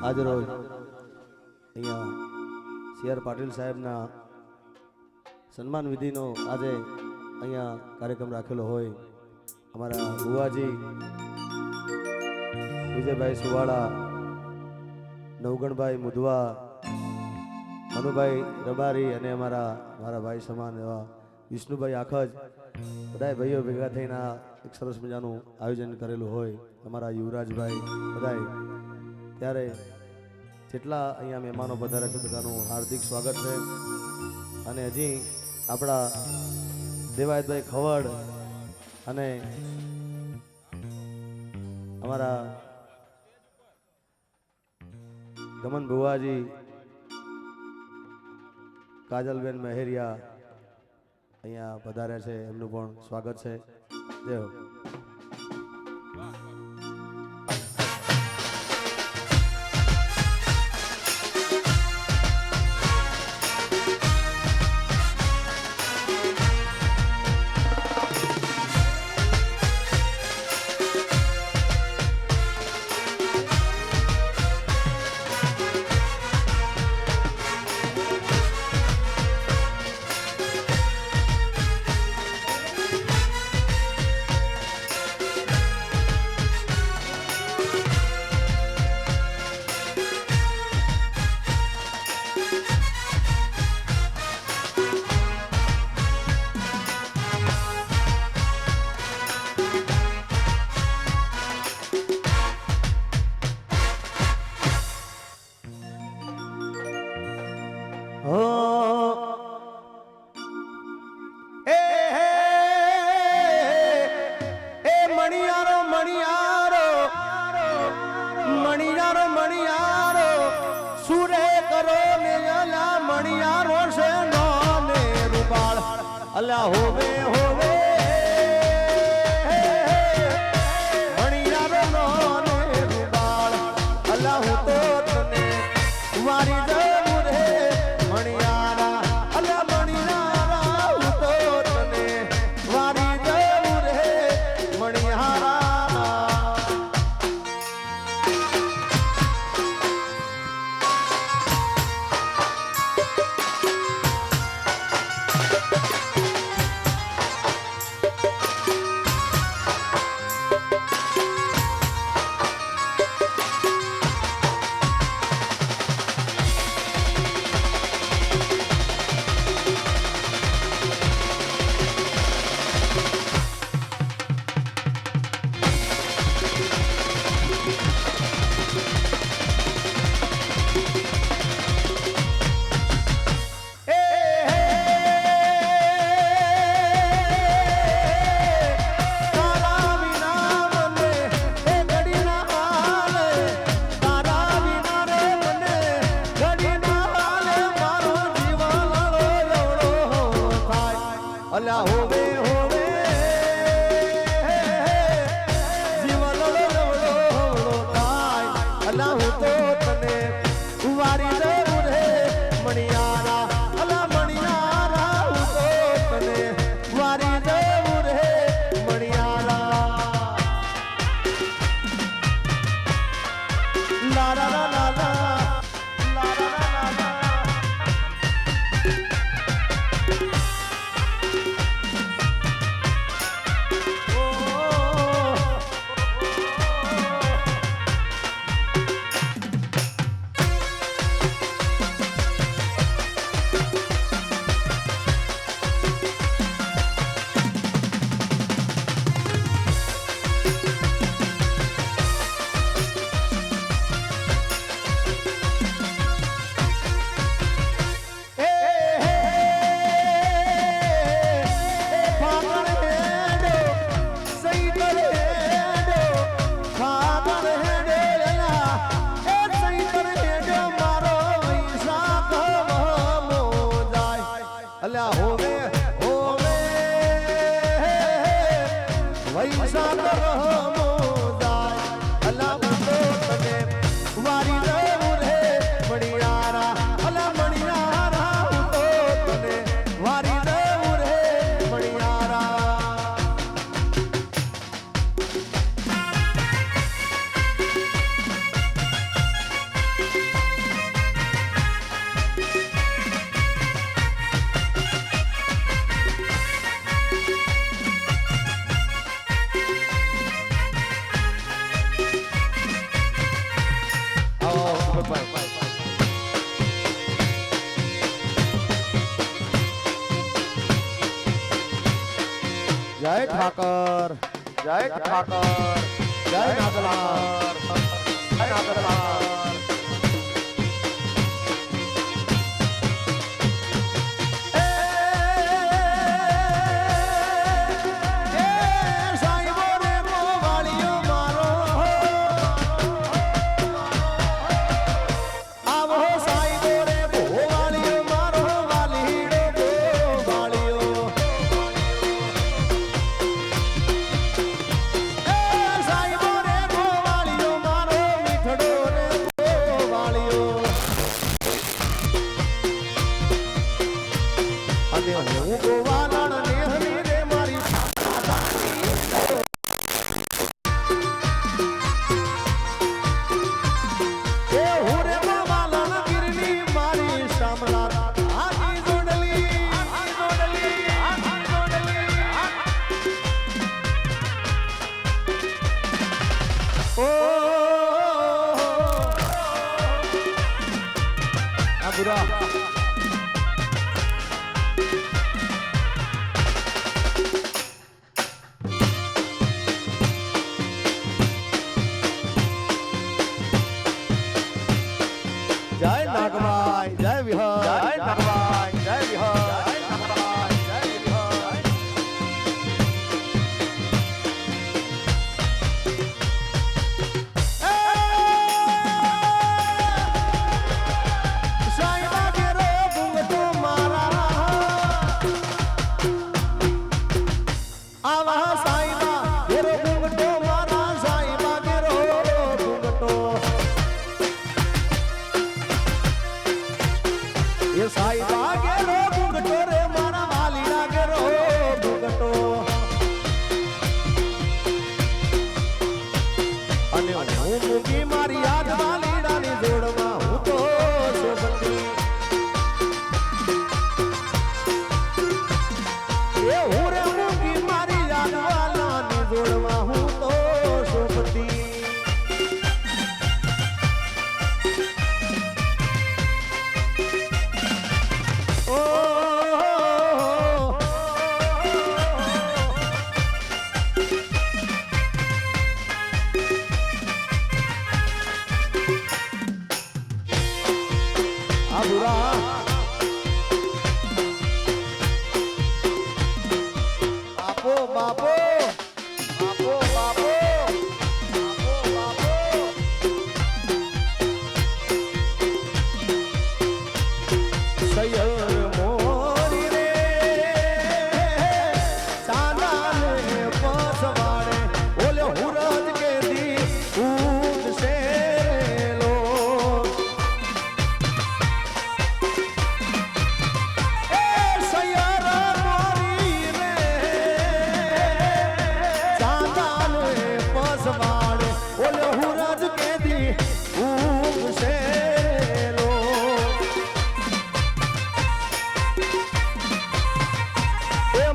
આજે રોજ અહીંયા સી આર પાટીલ સાહેબના સન્માન વિધિનો આજે અહીંયા કાર્યક્રમ રાખેલો હોય. અમારા બુવાજી વિજયભાઈ સુવાળા, નવગણભાઈ મુધવા, મનુભાઈ રબારી અને અમારા, મારા ભાઈ સમાન એવા વિષ્ણુભાઈ આખજ, બધાય ભાઈઓ ભેગા થઈને એક સરસ મજાનું આયોજન કરેલું હોય. અમારા યુવરાજભાઈ બધાય ત્યારે જેટલા અહીંયા મહેમાનો પધાર્યા છે, બધાનું હાર્દિક સ્વાગત છે. અને હજી આપણા દેવાયતભાઈ ખવડ અને અમારા ગમન ભુવાજી, કાજલબેન મહેરિયા અહીંયા પધાર્યા છે. એમનું પણ સ્વાગત છે. જય હો. હો. એ હે એ મણિયારો મણિયારો. મણિયારો મણિયારો સુરે કરો ને અલા મણિયારો હોવે જય ઠાકર. જય ઠાકર. જય નાગલાર જય નાગરબાર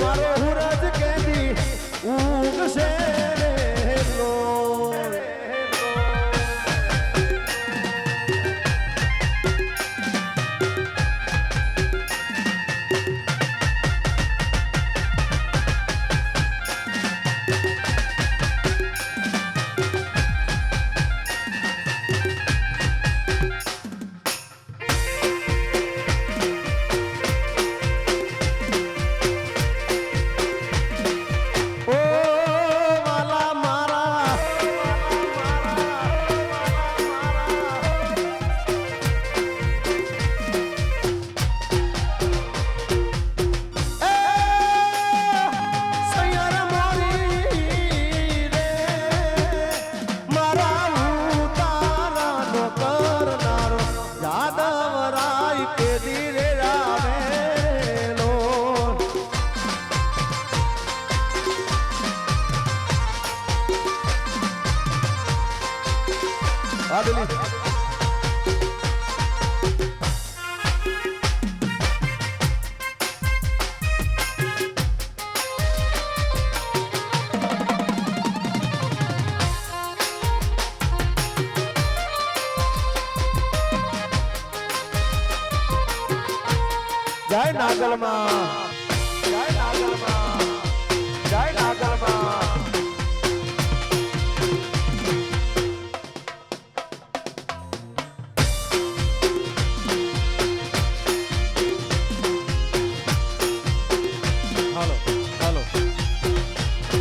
ત્યારે હું રાજ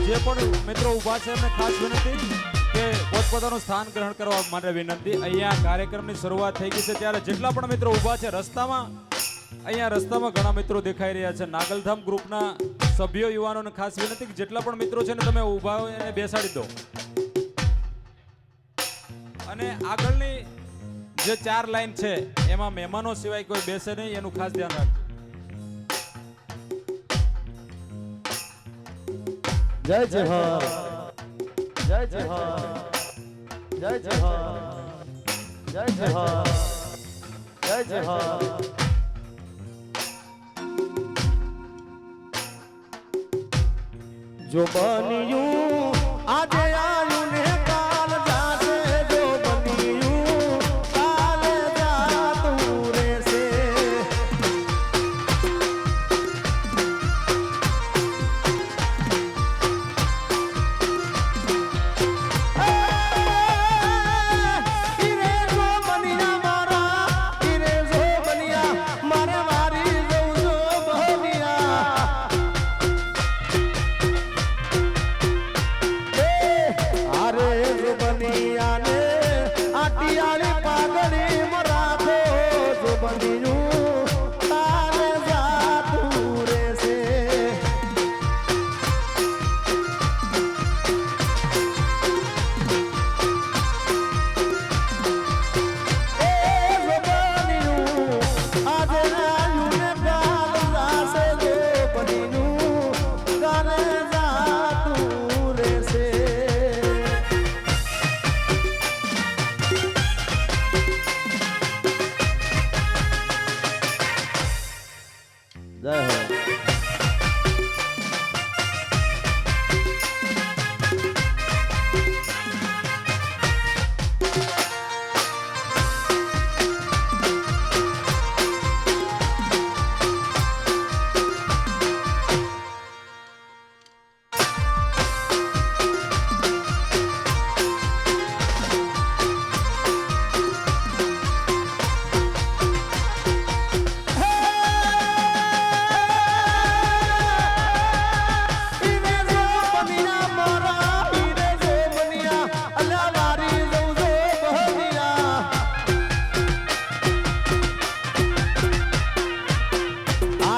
જે પણ મિત્રો ઊભા છે એમને ખાસ વિનંતી કે પોતપોતાનું સ્થાન ગ્રહણ કરવા માટે વિનંતી. અહીંયા કાર્યક્રમની શરૂઆત થઈ ગઈ છે. ત્યારે જેટલા પણ મિત્રો ઊભા છે, રસ્તામાં, અહીંયા રસ્તામાં ઘણા મિત્રો દેખાઈ રહ્યા છે. નાગલધામ ગ્રુપના સભ્યો, યુવાનોને ખાસ વિનંતી કે જેટલા પણ મિત્રો છે ને, તમે ઊભા એને બેસાડી દો. અને આગળની જે ચાર લાઈન છે, એમાં મહેમાનો સિવાય કોઈ બેસે નહીં, એનું ખાસ ધ્યાન રાખજો. જય જય હર જય જય હર જય જય હર જય હર જય હર જો બન્યું આજે આયુ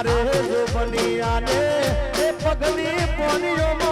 અરે જો બનિયા ને એ પગની પોનીઓ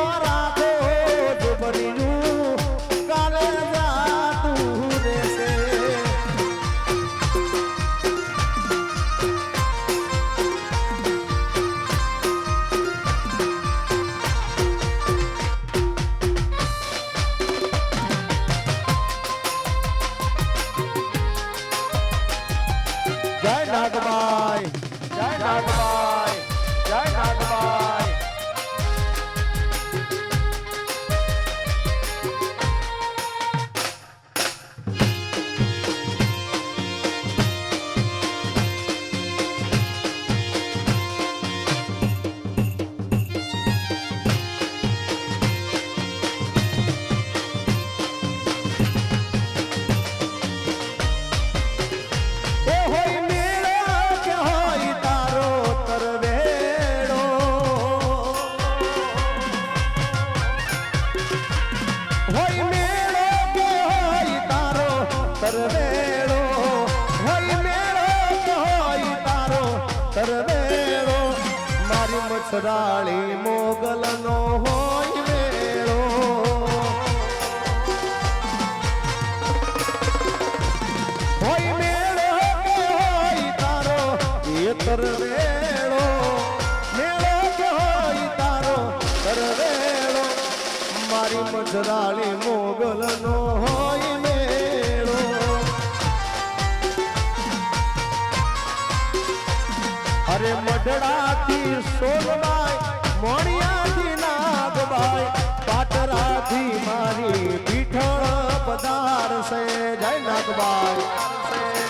અરે મઢડાથી સોનબાઈ મોણિયાથી નાગબાઈ પાટરાથી મારી પીઠળ પધારશે, જય નાગબાઈ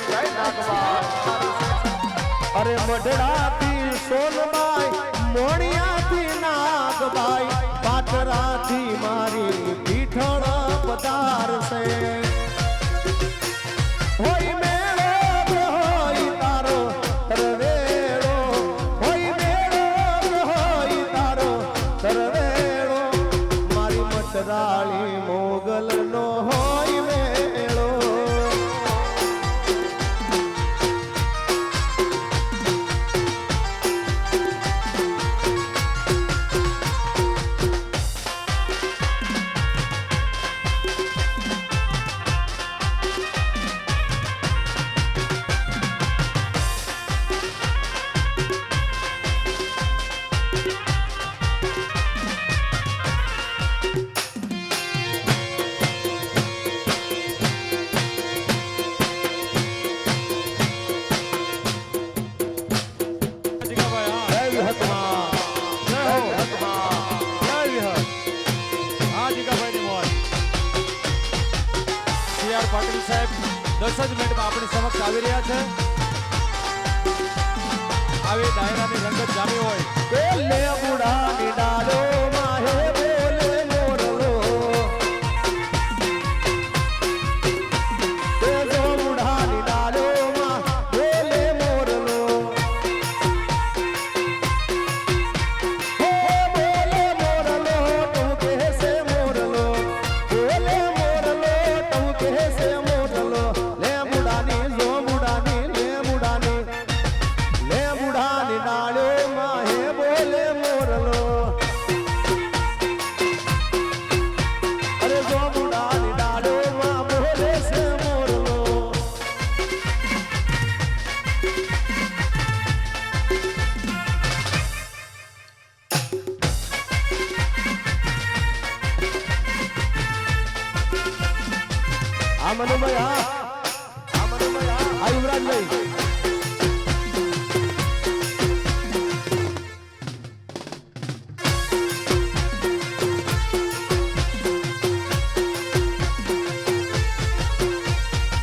જય નાગબાઈ અરે મઢડાથી સોનબાઈ મોણિયાથી નાગબાઈ પાટરાથી મારી પીઠળ પધારશે. હોય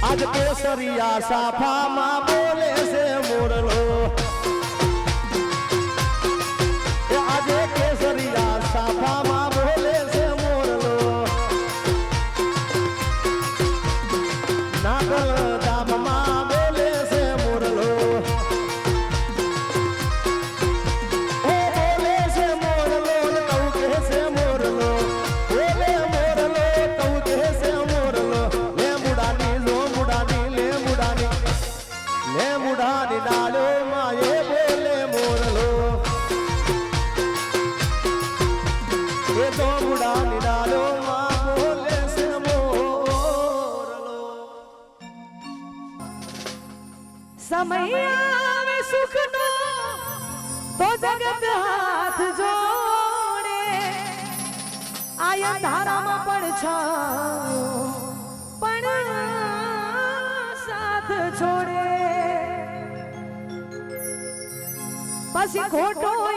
આજ તો સરિયા સાફામાં બોલે છે મોરલો આય ધારામાં પણ છ. પણ સાથ છોડે. પછી ખોટો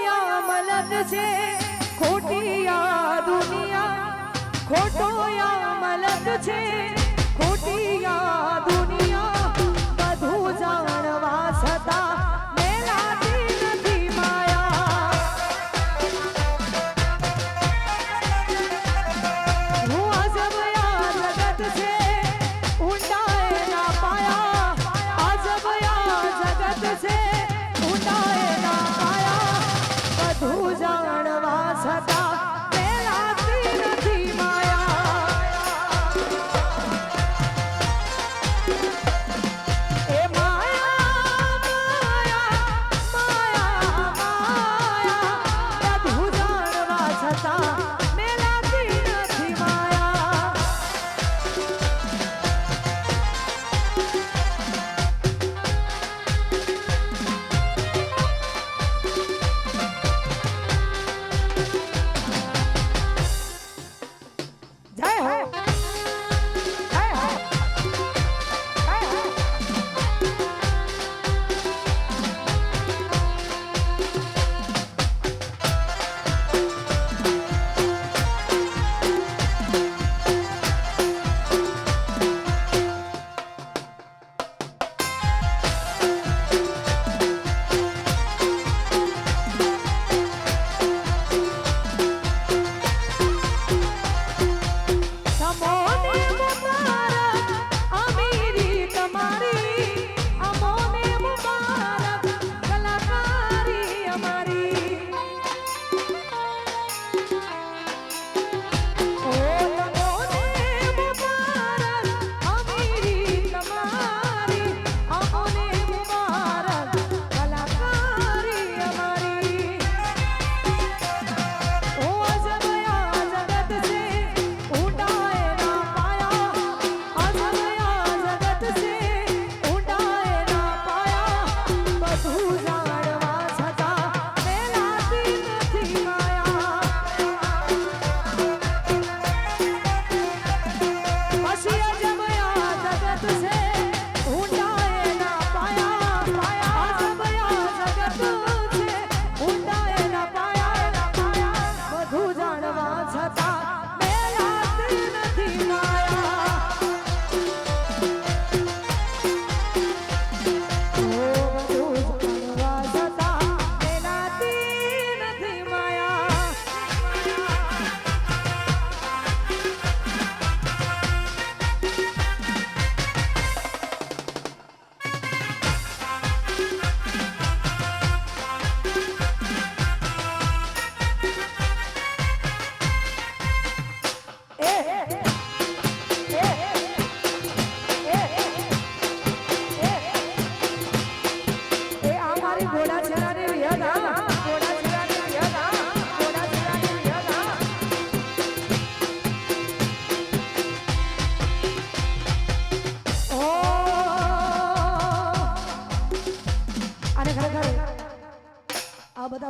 મલન છે. ખોટી દુનિયા. ખોટો મલન છે.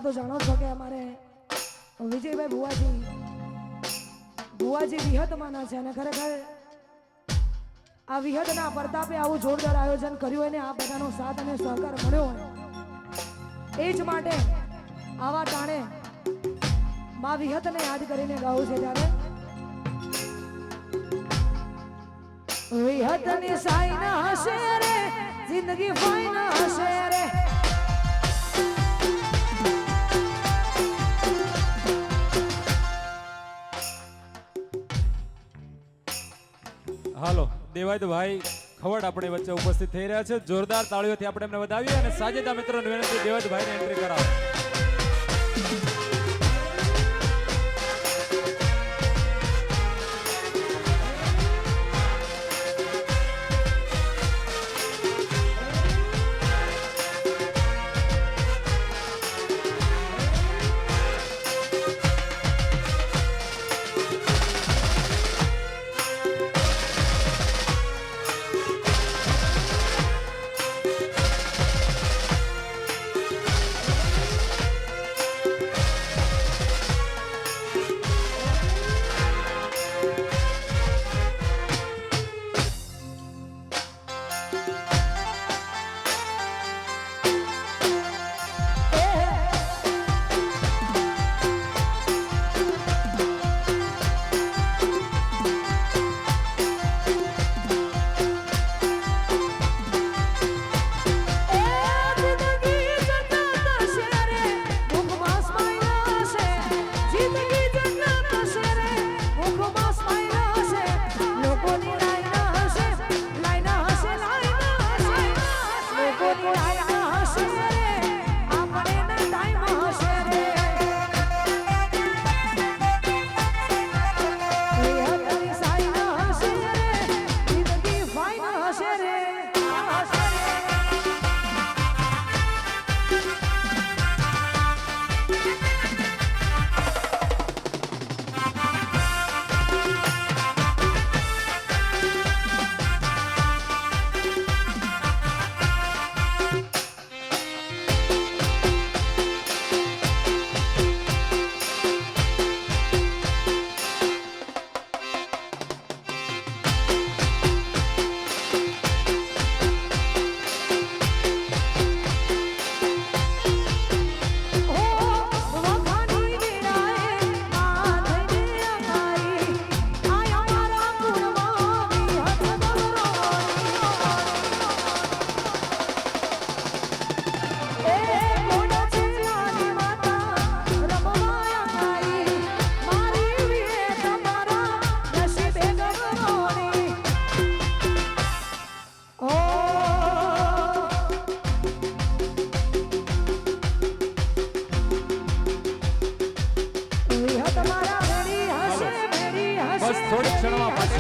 તો જાણો છો કે અમારે વિજયભાઈ ભુવાજી ભુવાજી વિહતમાંના છે અને ખરેખર આ વિહતના પ્રતાપે આવું જોરદાર આયોજન કર્યું હોય આ બધાનો સાથ અને સહકાર મળ્યો હોય. એ જ માટે આવા ટાણે મા વિહતને યાદ કરીને ગાવું છે ત્યારે વિહતની સાઈ ના હશે રે, જિંદગી ફાઈ ના હશે રે. હાલો દેવાયત ભાઈ ખવડ આપણી વચ્ચે ઉપસ્થિત થઈ રહ્યા છે. જોરદાર તાળીઓથી આપણે એમને વધાવીએ અને સાજેદા મિત્રોને વિનંતી દેવાયત ભાઈને એન્ટ્રી કરાવો.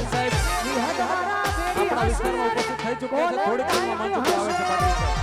પાટીલ સાહેબ આપણા વિસ્તારમાં ઉપસ્થિત થઈ ચૂક્યા છે. થોડીક આવે છે. પાટીલ સાહેબ